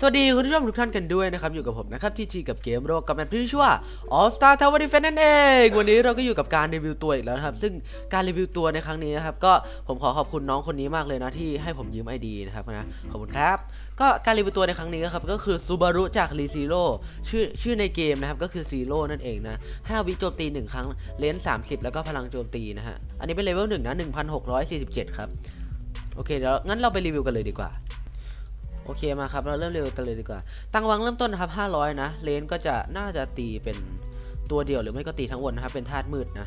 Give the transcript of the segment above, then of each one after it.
สวัสดีคุณผู้ชมทุกท่านกันด้วยนะครับ อยู่กับผมนะครับทีจีกับเกมโรกับแมปที่ชื่อว่า All Star Tower Defense นั่นเอง วันนี้เราก็อยู่กับการรีวิวตัวอีกแล้วนะครับ ซึ่งการรีวิวตัวในครั้งนี้นะครับ ก็ผมขอขอบคุณน้องคนนี้มากเลยนะ ที่ให้ผมยืมไอดีนะครับนะขอบคุณครับ ก็การรีวิวตัวในครั้งนี้นะครับก็คือซูบารุจากรีซีโร่ชื่อชื่อในเกมนะครับก็คือซีโร่นั่นเองนะ5วิโจมตี 1 ครั้งเลนส์30 แล้วก็พลังโจมตีนะฮะอันนี้เป็นเลเวล1นะ1647 ครับโอเคเดี๋ยวงั้นเราไปรีวิวกันเลยดีกว่า โอเคมาครับ เราเริ่มเร็วกันเลยดีกว่า ตังวังเริ่มต้นนะครับ 500 นะ เลนก็จะน่าจะตีเป็นตัวเดียวหรือไม่ก็ตีทั้งวนนะครับ เป็นธาตุมืดนะ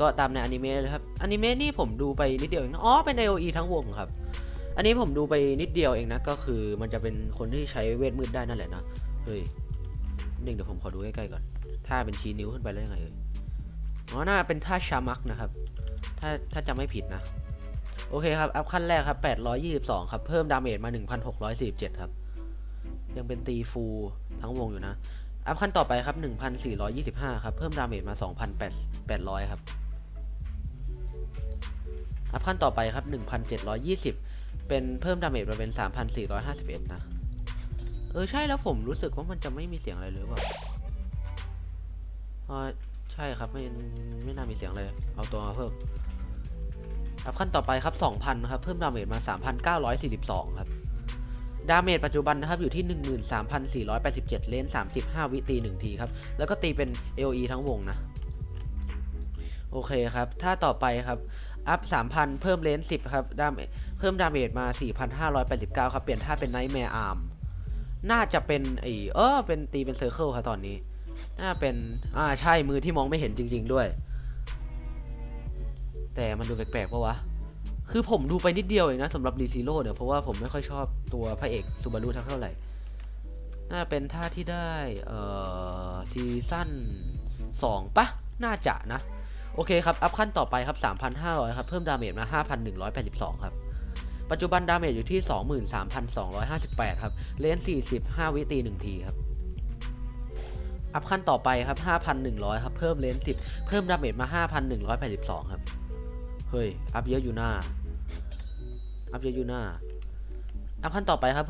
ก็ตามในอนิเมะเลยครับ อนิเมะนี่ผมดูไปนิดเดียวเองนะอ๋อ เป็น AOE ทั้งวงครับ อันนี้ผมดูไปนิดเดียวเองนะ ก็คือมันจะเป็นคนที่ใช้เวทมืดได้นั่นแหละนะ เฮ้ยหนึ่งเดี๋ยวผมขอดูใกล้ๆก่อน ถ้าเป็นชี้นิ้วขึ้นไปแล้วยังไงเอ่ย อ๋อ น่าเป็นท่าชามักนะครับ ถ้าถ้าจำไม่ผิดนะ โอเคครับ อัพขั้นแรกครับ 822 ครับ เพิ่มดาเมจมา 1,647 ครับ ยังเป็นตีฟูลทั้งวงอยู่นะ อัพขั้นต่อไปครับ 1,425 ครับ เพิ่มดาเมจมา 2,800 ครับ อัพขั้นต่อไปครับ 1,720 เป็นเพิ่มดาเมจมาเป็น 3,451 นะ เออ ใช่แล้วผมรู้สึกว่ามันจะไม่มีเสียงอะไรเลยว่ะอ๋อใช่ครับ ไม่ไม่น่ามีเสียงเลย เอาตัวมาเพิ่ม ครับขั้นต่อไปครับ 2,000ครับเพิ่มดาเมจมา 3,942 ครับดาเมจปัจจุบันนะครับอยู่ที่ 13,487 เลน 35 วิตี 1 ทีครับ แล้วก็ตีเป็น AOE ทั้งวงนะ โอเคครับ ถ้าต่อไปครับ อัพ 3,000 เพิ่มเลน 10 ครับดาเมจเพิ่มดาเมจมา 4,589 ครับ เปลี่ยนท่าเป็น Nightmare Arm น่าจะเป็นไอเออเป็นตีเป็นเซอร์เคิลครับตอนนี้ น่าเป็น อ่า ใช่มือที่มองไม่เห็นจริง ๆ ด้วย แต่มันดูแปลกๆปะวะ คือผมดูไปนิดเดียวเองนะสำหรับดีซีโร่เนี่ยเพราะว่าผมไม่ค่อยชอบตัวพระเอกซูบารุเท่าไหร่ น่าเป็นท่าที่ได้เอ่อซีซั่น2ปะน่าจะนะ โอเคครับ อัพขั้นต่อไปครับ 3,500 ครับ เพิ่มดาเมจมา 5,182 ครับ ปัจจุบันดาเมจอยู่ที่ 23,258 ครับ เลน40 5 วิตี 1 ทีครับอัพขั้นต่อไปครับ 5,100 ครับ เพิ่มเลน10 เพิ่มดาเมจมา 5,182 ครับ เฮ้ย อัพเยอะอยู่หน้า อัพเยอะอยู่หน้า อัพขั้นต่อไปครับ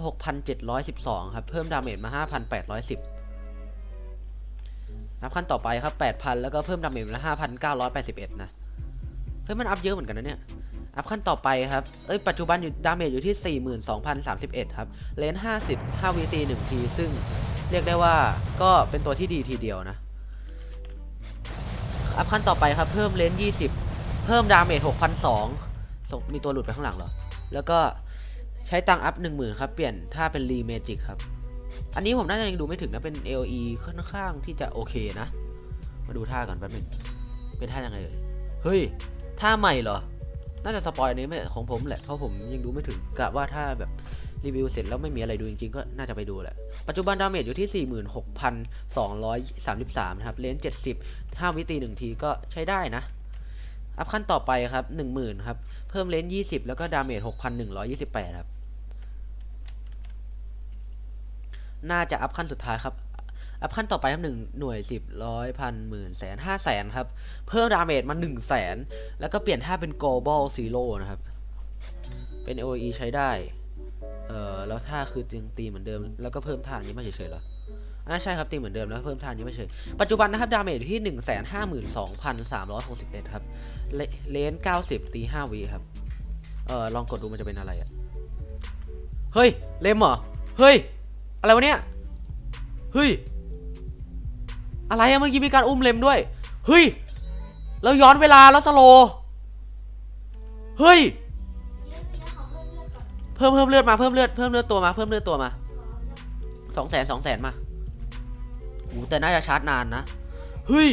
6,712 ครับ เพิ่มดาเมจมา 5,810 อัพขั้นต่อไปครับ 8,000 แล้วก็เพิ่มดาเมจมา5,981 นะ เฮ้ย มันอัพเยอะเหมือนกันนะเนี่ย อัพขั้นต่อไปครับ เอ้ย ปัจจุบันอยู่ดาเมจอยู่ที่ 42,031 ครับ เลน50 5วิตี1ทีซึ่งเรียกได้ว่าก็เป็นตัวที่ดีทีเดียวนะ อัพขั้นต่อไปครับ เพิ่มเลน20 เพิ่มดาเมจ6,002ส่งมีตัวหลุดไปข้างหลังเหรอ แล้วก็ใช้ตังอัพ10,000ครับ เปลี่ยนถ้าเป็นรีเมจิกครับ อันนี้ผมน่าจะยังดูไม่ถึงนะ เป็น AOE ค่อนข้างที่จะโอเคนะ มาดูท่าก่อนแป๊บหนึง เป็นท่ายังไงเอ่ย เฮ้ย ท่าใหม่เหรอ น่าจะสปอยในไม่ของผมแหละ เพราะผมยังดูไม่ถึงกะว่าถ้าแบบรีวิวเสร็จแล้วไม่มีอะไรดูจริงๆ ก็น่าจะไปดูแหละ ปัจจุบันดาเมจอยู่ที่ 46,233 นะครับ เลนส์70 5วิตี1ทีก็ใช้ได้นะ อัพขั้นต่อไปครับ10,000ครับ เพิ่มเลนส์20แล้วก็ดาเมจ6,128ครับ น่าจะอัพขั้นสุดท้ายครับ อัพขั้นต่อไปครับหนึ่งหน่วยสิบร้อยพันหมื่นแสนห้าแสนครับ เพิ่มดาเมจมา1 0 0 0 0แสนแล้วก็เปลี่ยนท่าเป็น global zero นะครับ เป็น OE ใช้ได้ เอ่อ แล้วท่าคือจึงตีเหมือนเดิม แล้วก็เพิ่มท่านี้มาเฉยๆเหร ออ่าใช่ครับตีเหมือนเดิมแล้วเพิ่มทานี้ไมาเฉยปัจจุบันนะครับดาเมจอยู่ที่ 1 5 2 3 6 1 ครับ เลเลน90 ตี 5วิครับ เออลองกดดูมันจะเป็นอะไรอะเฮ้ย เลมเหรอ เฮ้ย อะไรวะเนี่ย เฮ้ย อะไรอะเมื่อกี้มีการอุ้มเลมด้วย เฮ้ย แล้วย้อนเวลาแล้วสโล เฮ้ย เพิ่มเพิ่มเลือดมาเพิ่มเลือดเพิ่มเลือดตัวมาเพิ่มเลือดตัวมาสองแสนสองแสนมา โอ้แต่น่าจะชาร์จนานนะ เฮ้ย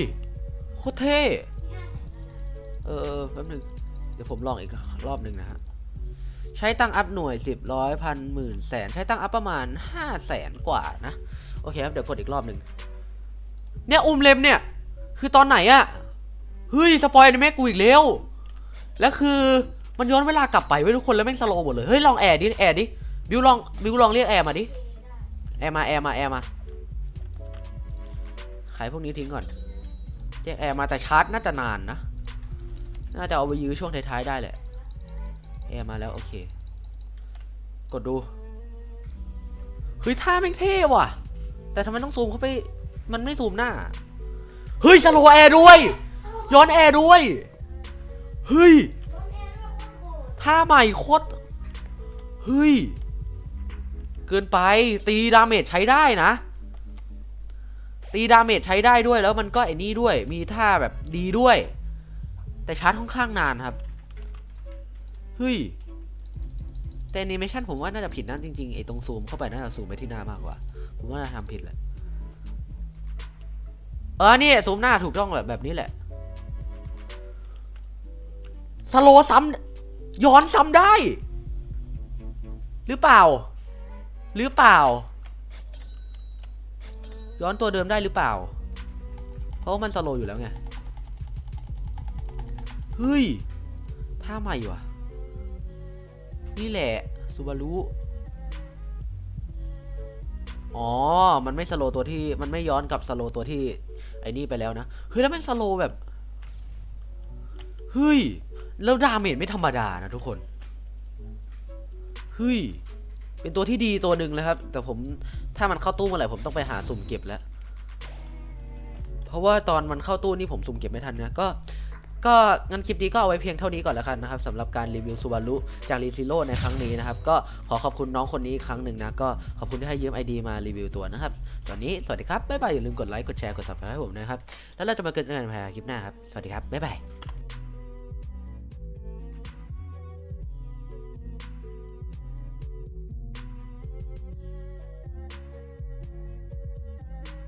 โคตรเท่ เออเอแป๊บนึง เดี๋ยวผมลองอีกรอบหนึ่งนะฮะ ใช้ตั้งอัพหน่วยสิบร้อยพันหมื่นแสน ใช้ตั้งอัพประมาณห้าแสนกว่านะ โอเคครับ เดี๋ยวกดอีกรอบหนึ่ง เนี่ยอุ้มเล็มเนี่ย คือตอนไหนอะเฮ้ย สปอยในแม่กูอีกแล้ว แล้วคือมันย้อนเวลากลับไปไว้ทุกคนแล้วแม่งสโลว์หมดเลย เฮ้ยลองแอร์ดิ แอร์ดิ บิวลอง บิวลองเรียกแอร์มาดิ แอร์มา แอร์มา แอร์มา ขายพวกนี้ทิ้งก่อนเรียกแอร์มาแต่ชาร์จน่าจะนานนะ น่าจะเอาไปยื้อช่วงท้ายๆได้แหละ แอร์มาแล้วโอเค กดดู เฮ้ยท่าแม่งเท่ว่ะ แต่ทำไมต้องซูมเข้าไป มันไม่ซูมหน้า เฮ้ยสโลแอร์ด้วย ย้อนแอร์ด้วย เฮ้ยท่าใหม่โคตร เฮ้ย เกินไปตีดาเมจใช้ได้นะ ตีดาเมจใช้ได้ด้วยแล้วมันก็ไอ้นี่ด้วย มีท่าแบบดีด้วย แต่ชาร์จค่อนข้างนานครับเฮ้ยแต่แอนิเมชันผมว่าน่าจะผิดนะจริงๆไอ้ตรงซูมเข้าไปน่าจะซูมไปที่หน้ามากกว่า ผมว่าน่าทำผิดแหละเออนี่ซูมหน้าถูกต้องแบบแบบนี้แหละสโลซ้ำย้อนซ้ำได้ หรือเปล่า หรือเปล่า ย้อนตัวเดิมได้หรือเปล่า เพราะว่ามันสโลว์อยู่แล้วไง เฮ้ย ท่าใหม่ว่ะ นี่แหละซูบารุอ๋อ มันไม่สโลว์ตัวที่ มันไม่ย้อนกับสโลว์ตัวที่ ไอ้นี่ไปแล้วนะ เฮ้ย แล้วมันสโลว์แบบ เฮ้ย แล้วดาเมจไม่ธรรมดานะทุกคน เฮ้ย เป็นตัวที่ดีตัวหนึ่งเลยครับ แต่ผมถ้ามันเข้าตู้เมื่อไหร่ผมต้องไปหาสุ่มเก็บแล้ว เพราะว่าตอนมันเข้าตู้นี่ผมสุ่มเก็บไม่ทันนะก็ก็งั้นคลิปนี้ก็เอาไว้เพียงเท่านี้ก่อนแล้วกันนะครับสำหรับการรีวิวซูบารุจากรีซิโร่ในครั้งนี้นะครับ ก็ขอขอบคุณน้องคนนี้อีกครั้งหนึ่งนะ ก็ขอบคุณที่ให้ยืมไอดีมารีวิวตัวนะครับ ตอนนี้สวัสดีครับ บ๊ายบาย อย่าลืมกดไลค์ กดแชร์ กด subscribe ให้ผมนะครับ แล้วเราจะมาเจอกันในคลิปหน้าครับ สวัสดีครับ บ๊ายบาย